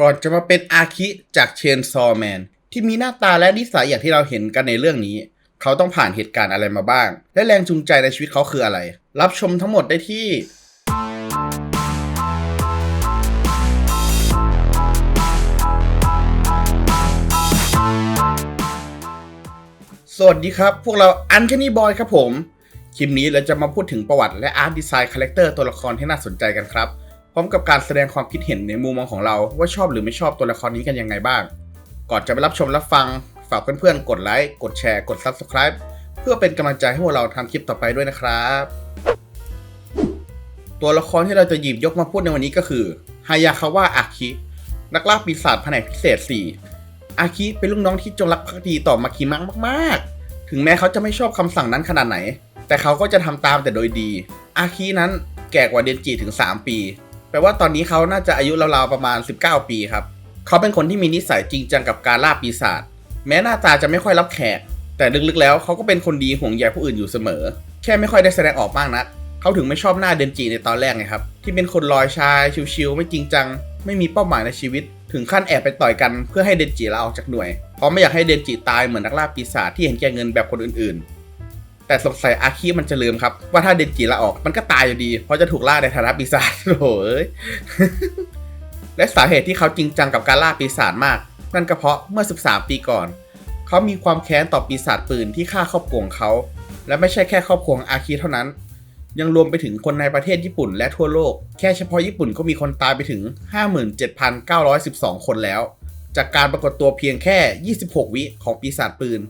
ก่อนจะมาเป็นอาคิจากเชนซอแมนที่มีหน้าตาและนิสัยอย่างที่เราเห็นกันในเรื่องนี้ เขาต้องผ่านเหตุการณ์อะไรมาบ้าง และแรงจูงใจในชีวิตเขาคืออะไร รับชมทั้งหมดได้ที่สวัสดีครับ พวกเราอันแคนี่บอยครับผม คลิปนี้เราจะมาพูดถึงประวัติและอาร์ตดีไซน์คาแรคเตอร์ตัวละครที่น่าสนใจกันครับ พร้อมกับการแสดงความคิดเห็นในมุมมองของเราว่าชอบหรือไม่ชอบตัวละครนี้กันยังไงบ้าง ก่อนจะไปรับชมรับฟัง ฝากเพื่อนๆ กดไลค์ กดแชร์ กด Subscribe เพื่อเป็นกำลังใจให้พวกเราทำคลิปต่อไปด้วยนะครับ ตัวละครที่เราจะหยิบยกมาพูดในวันนี้ก็คือฮายาคาวะอาคิ นักล่าปีศาจแผนกพิเศษ 4 อาคิเป็นลูกน้องที่จงรักภักดีต่อมาคิมังมากๆ ถึงแม้เขาจะไม่ชอบคำสั่งนั้นขนาดไหน แต่เขาก็จะทำตามแต่โดยดี อาคินั้นแก่กว่าเดนจิถึง 3 ปี แปลว่าตอนนี้เขาน่าจะอายุราวๆประมาณ 19 ปีครับ เขาเป็นคนที่มีนิสัยจริงจังกับการล่าปีศาจ แม้หน้าตาจะไม่ค่อยรับแขก แต่ลึกๆแล้วเขาก็เป็นคนดีห่วงใยผู้อื่นอยู่เสมอ แค่ไม่ค่อยได้แสดงออกมากนัก เขาถึงไม่ชอบหน้าเดนจิในตอนแรกไงครับ ที่เป็นคนลอยชายชิวๆไม่จริงจัง ไม่มีเป้าหมายในชีวิต ถึงขั้นแอบไปต่อยกันเพื่อให้เดนจิลาออกจากหน่วย เพราะไม่อยากให้เดนจิตายเหมือนนักล่าปีศาจที่เห็นแก่เงินแบบคนอื่นๆ แต่สงสัยอาคิมันจะลืมครับ ว่าถ้าเดนจิลาออกมันก็ตายอยู่ดี เพราะจะถูกล่าในฐานะปีศาจโอ้ยและสาเหตุที่เขาจริงจังกับการล่าปีศาจมาก นั่นก็เพราะเมื่อ 13 ปีก่อน เขามีความแค้นต่อปีศาจปืนที่ฆ่าครอบครัวเขา และไม่ใช่แค่ครอบครัวอาคิเท่านั้น ยังรวมไปถึงคนในประเทศญี่ปุ่นและทั่วโลก แค่เฉพาะญี่ปุ่นก็มีคนตายไปถึง 57,912 คนแล้ว จากการปรากฏตัวเพียงแค่ 26 วิของปีศาจปืน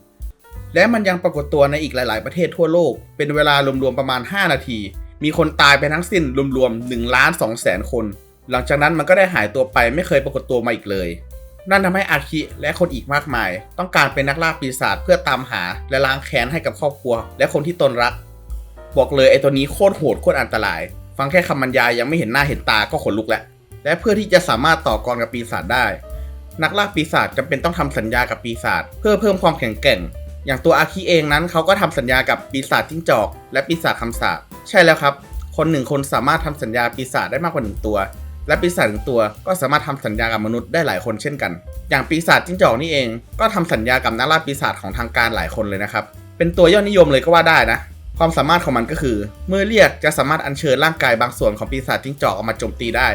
และมันยังปรากฏตัวในอีกหลาย ๆ ประเทศทั่วโลก เป็นเวลารวม ๆ ประมาณ 5 นาที มีคนตายไปทั้งสิ้นรวม ๆ1ล้าน2แสนคน หลังจากนั้นมันก็ได้หายตัวไปไม่เคยปรากฏตัวมาอีกเลย นั่นทำให้อาคิและคนอีกมากมาย ต้องการเป็นนักล่าปีศาจเพื่อตามหาและล้างแค้นให้กับครอบครัว และคนที่ตนรัก บอกเลยไอ้ตัวนี้โคตรโหดโคตรอันตราย ฟังแค่คำบรรยายยังไม่เห็นหน้าเห็นตาก็ขนลุกแล้วและเพื่อที่จะสามารถต่อกรกับปีศาจได้ นักล่าปีศาจจำเป็นต้องทำสัญญากับปีศาจเพื่อเพิ่มความแข็งแกร่ง อย่างตัวอาคิเองนั้นเขาก็ทำสัญญากับปีศาจจิ้งจอก และปีศาจคำสาปใช่แล้วครับ คนหนึ่งคนสามารถทำสัญญาปีศาจได้มากกว่าหนึ่งตัว และปีศาจหนึ่งตัวก็สามารถทำสัญญากับมนุษย์ได้หลายคนเช่นกัน อย่างปีศาจจิ้งจอกนี่เอง ก็ทำสัญญากับนักล่าปีศาจของทางการหลายคนเลยนะครับ เป็นตัวยอดนิยมเลยก็ว่าได้นะ ความสามารถของมันก็คือ เมื่อเรียกจะสามารถอัญเชิญร่างกายบางส่วนของปีศาจจิ้งจอกออกมาโจมตีได้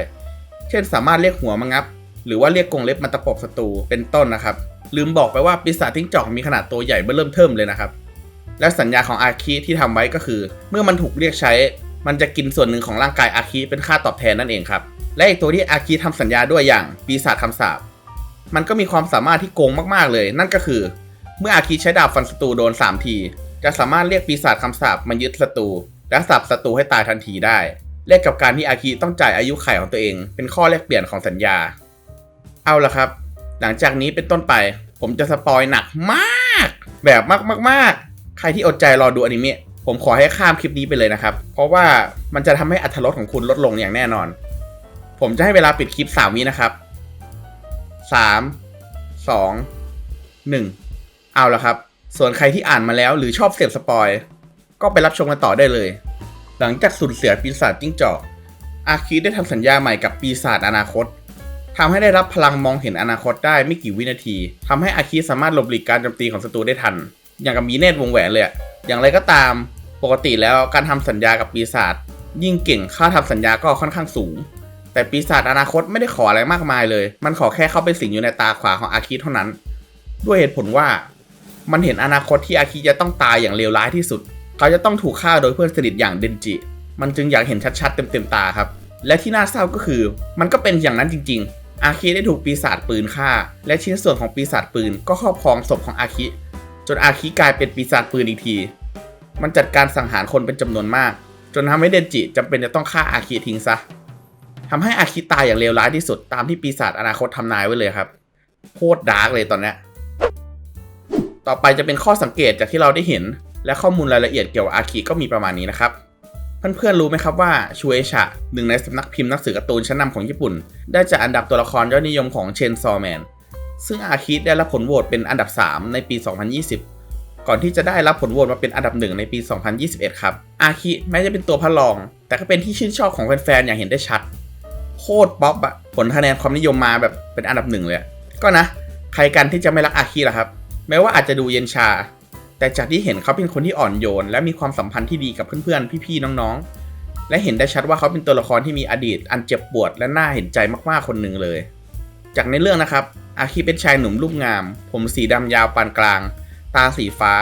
เช่น สามารถเรียกหัวมางับ หรือว่าเรียกกรงเล็บมาตะปบศัตรูเป็นต้นนะครับ ลืมบอกไปว่าปีศาจจิ้งจอกมีขนาดตัวใหญ่เบ้อเริ่มเทิมเลยนะครับ และสัญญาของอาคิที่ทำไว้ก็คือ เมื่อมันถูกเรียกใช้ มันจะกินส่วนหนึ่งของร่างกายอาคิเป็นค่าตอบแทนนั่นเองครับ และอีกตัวที่อาคิทำสัญญาด้วยอย่างปีศาจคำสาปมันก็มีความสามารถที่โกงมากๆเลย นั่นก็คือ เมื่ออาคิใช้ดาบฟันศัตรูโดน 3 ที จะสามารถเรียกปีศาจคำสาปมายึดศัตรูและสับศัตรูให้ตายทันทีได้แลกกับการที่อาคิต้องจ่ายอายุไขของตัวเอง เป็นข้อแลกเปลี่ยนของสัญญา เอาละครับ หลังจากนี้เป็นต้นไป ผมจะสปอยหนักมาก แบบมากๆ ใครที่อดใจรอดูอนิเมะผมขอให้ข้ามคลิปนี้ไปเลยนะครับ เพราะว่ามันจะทำให้อัตรสของคุณลดลงอย่างแน่นอน ผมจะให้เวลาปิดคลิป 3 วินะครับ 3 2 1 เอาละครับ ส่วนใครที่อ่านมาแล้วหรือชอบเสพสปอย ก็ไปรับชมกันต่อได้เลย หลังจากสูญเสียปีศาจจิ้งจอก อาคิได้ทำสัญญาใหม่กับปีศาจอนาคต ทำให้ได้รับพลังมองเห็นอนาคตได้ไม่กี่วินาทีทำให้อาคิสามารถหลบหลีกการโจมตีของศัตรูได้ทัน อย่างกับมีเนตรวงแหวนเลยอย่างไรก็ตามปกติแล้วการทำสัญญากับปีศาจยิ่งเก่งค่าทำสัญญาก็ค่อนข้างสูง แต่ปีศาจอนาคตไม่ได้ขออะไรมากมายเลย มันขอแค่เข้าไปสิงอยู่ในตาขวาของอาคิเท่านั้น ด้วยเหตุผลว่า มันเห็นอนาคตที่อาคิจะต้องตายอย่างเลวร้ายที่สุด เขาจะต้องถูกฆ่าโดยเพื่อนสนิทอย่างเดนจิ มันจึงอยากเห็นชัดๆเต็มๆตาครับ และที่น่าเศร้าก็คือ มันก็เป็นอย่างนั้นจริง ๆ อาคิได้ถูกปีศาจปืนฆ่า และชิ้นส่วนของปีศาจปืนก็ครอบครองศพของอาคิจนอาคิกลายเป็นปีศาจปืนอีกที มันจัดการสังหารคนเป็นจำนวนมาก จนทำให้เดนจิจำเป็นจะต้องฆ่าอาคิทิ้งซะทำให้อาคิตายอย่างเลวร้ายที่สุดตามที่ปีศาจอนาคตทำนายไว้เลยครับโคตรดาร์กเลยตอนนี้ต่อไปจะเป็นข้อสังเกตจากที่เราได้เห็น และข้อมูลรายละเอียดเกี่ยวกับอาคิก็มีประมาณนี้นะครับ เพื่อนๆรู้ไหมครับว่าชูเอชะหนึ่งในสำนักพิมพ์หนังสือการ์ตูนชั้นนำของญี่ปุ่น ได้จัดอันดับตัวละครยอดนิยมของเชนซอแมนซึ่งอาคิได้รับผลโหวตเป็นอันดับ 3 ในปี 2020 ก่อนที่จะได้รับผลโหวตมาเป็นอันดับหนึ่งในปี 2021 ครับ อาคิแม้จะเป็นตัวพระรอง แต่ก็เป็นที่ชื่นชอบของแฟนๆอย่างเห็นได้ชัด โคตรป๊อปอะผลคะแนนความนิยมมาแบบเป็นอันดับหนึ่งเลย ก็นะ ใครกันที่จะไม่รักอาคีล่ะครับ แม้ว่าอาจจะดูเย็นชา แต่จากที่เห็นเขาเป็นคนที่อ่อนโยน และมีความสัมพันธ์ที่ดีกับเพื่อนๆ พี่ๆ น้องๆ และเห็นได้ชัดว่าเขาเป็นตัวละครที่มีอดีต อันเจ็บปวดและน่าเห็นใจมากๆ คนหนึ่งเลย จากในเรื่องนะครับ อาคีเป็นชายหนุ่มรูปงาม ผมสีดำยาวปานกลาง ตาสีฟ้า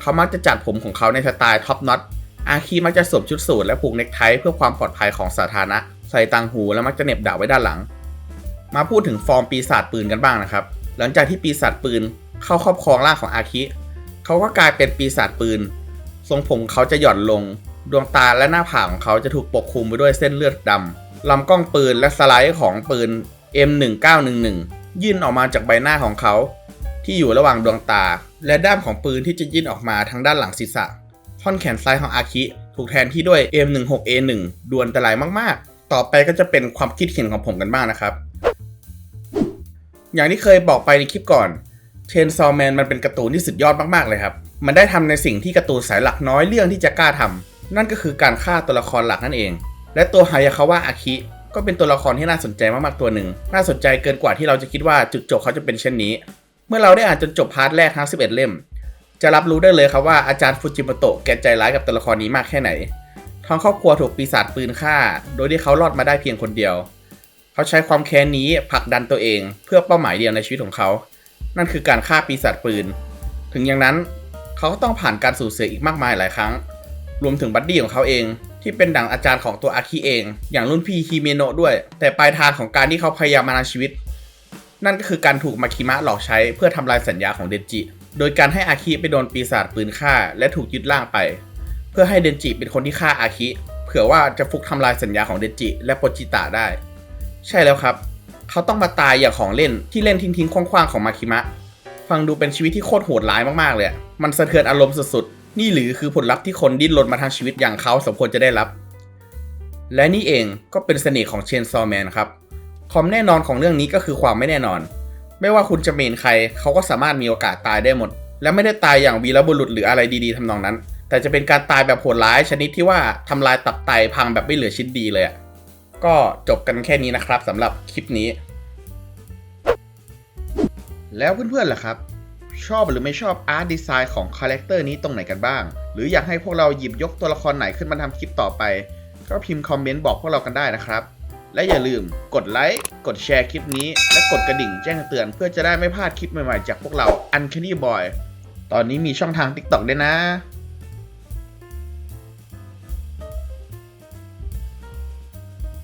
เขามักจะจัดผมของเขาในสไตล์ท็อปน็อต อาคีมักจะสวมชุดสูทและผูกเนคไทเพื่อความปลอดภัยของสาธารณะ ใส่ต่างหูและมักจะเน็บดาบไว้ด้านหลัง มาพูดถึงฟอร์มปีศาจปืนกันบ้างนะครับ หลังจากที่ปีศาจปืนเข้าครอบครองร่างของอาคิ เขาก็กลายเป็นปีศาจปืน ทรงผมเขาจะหย่อนลง ดวงตาและหน้าผากของเขาจะถูกปกคลุมไปด้วยเส้นเลือดดำลำกล้องปืนและสไลด์ของปืน M1911 ยื่นออกมาจากใบหน้าของเขา ที่อยู่ระหว่างดวงตา และด้ามของปืนที่จะยื่นออกมาทางด้านหลังศีรษะท่อนแขนซ้ายของอาคิถูกแทนที่ด้วย M16A1 ดวนตรายมากๆ ต่อไปก็จะเป็นความคิดเห็นของผมกันบ้างนะครับ อย่างที่เคยบอกไปในคลิปก่อน เชนซอแมนมันเป็นการ์ตูนที่สุดยอดมากๆเลยครับ มันได้ทำในสิ่งที่การ์ตูนสายหลักน้อยเรื่องที่จะกล้าทำนั่นก็คือการฆ่าตัวละครหลักนั่นเอง และตัวฮายาคาวะอาคิก็เป็นตัวละครที่น่าสนใจมากๆตัวหนึ่ง น่าสนใจเกินกว่าที่เราจะคิดว่าจุดจบเขาจะเป็นเช่นนี้ เมื่อเราได้อ่านจนจบพาร์ทแรกทั้ง 11 เล่ม จะรับรู้ได้เลยครับว่าอาจารย์ฟูจิโมโตะแกใจร้ายกับตัวละครนี้มากแค่ไหน ทั้งครอบครัวถูกปีศาจปืนฆ่า โดยที่เขารอดมาได้เพียงคนเดียว เขาใช้ความแค้นนี้ผลักดันตัวเอง เพื่อเป้าหมายเดียวในชีวิตของเขา นั่นคือการฆ่าปีศาจปืน ถึงอย่างนั้นเขาก็ต้องผ่านการสูญเสียอีกมากมายหลายครั้ง รวมถึงบัดดี้ของเขาเอง ที่เป็นดั่งอาจารย์ของตัวอาคิเอง อย่างรุ่นพี่ฮิเมโนะด้วย แต่ปลายทางของการที่เขาพยายามมานาชีวิต นั่นก็คือการถูกมาคิมะหลอกใช้เพื่อทำลายสัญญาของเดนจิ โดยการให้อาคิไปโดนปีศาจปืนฆ่า และถูกยึดร่างไป เพื่อให้เดนจิเป็นคนที่ฆ่าอาคิเผื่อว่าจะฟุกทำลายสัญญาของเดนจิ และโปจิตะได้ ใช่แล้วครับ เขาต้องมาตายอย่างของเล่นที่เล่นทิ้งๆคว้างๆของมาคิมะ ฟังดูเป็นชีวิตที่โคตรโหดร้ายมากๆเลย มันสะเทือนอารมณ์สุดๆ นี่หรือคือผลลัพธ์ที่คนดิ้นรนมาทางชีวิตอย่างเขาสมควรจะได้รับ และนี่เองก็เป็นเสน่ห์ของเชนซอแมนครับ ความแน่นอนของเรื่องนี้ก็คือความไม่แน่นอน ไม่ว่าคุณจะเมนใครเขาก็สามารถมีโอกาสตายได้หมด และไม่ได้ตายอย่างวีรบุรุษหรืออะไรดีๆทำนองนั้น แต่จะเป็นการตายแบบโหดร้ายชนิดที่ว่าทำลายตับไตพังแบบไม่เหลือชิ้นดีเลยอะ ก็จบกันแค่นี้นะครับสำหรับคลิปนี้ แล้วเพื่อนๆล่ะครับ ชอบหรือไม่ชอบอาร์ตดีไซน์ของคาแรคเตอร์นี้ตรงไหนกันบ้าง หรืออยากให้พวกเราหยิบยกตัวละครไหนขึ้นมาทำคลิปต่อไป ก็พิมพ์คอมเมนต์บอกพวกเรากันได้นะครับและอย่าลืมกดไลค์ กดแชร์คลิปนี้ และกดกระดิ่งแจ้งเตือนเพื่อจะได้ไม่พลาดคลิปใหม่ๆ จากพวกเรา Uncanny Boy ตอนนี้มีช่องทาง TikTok ด้วยนะ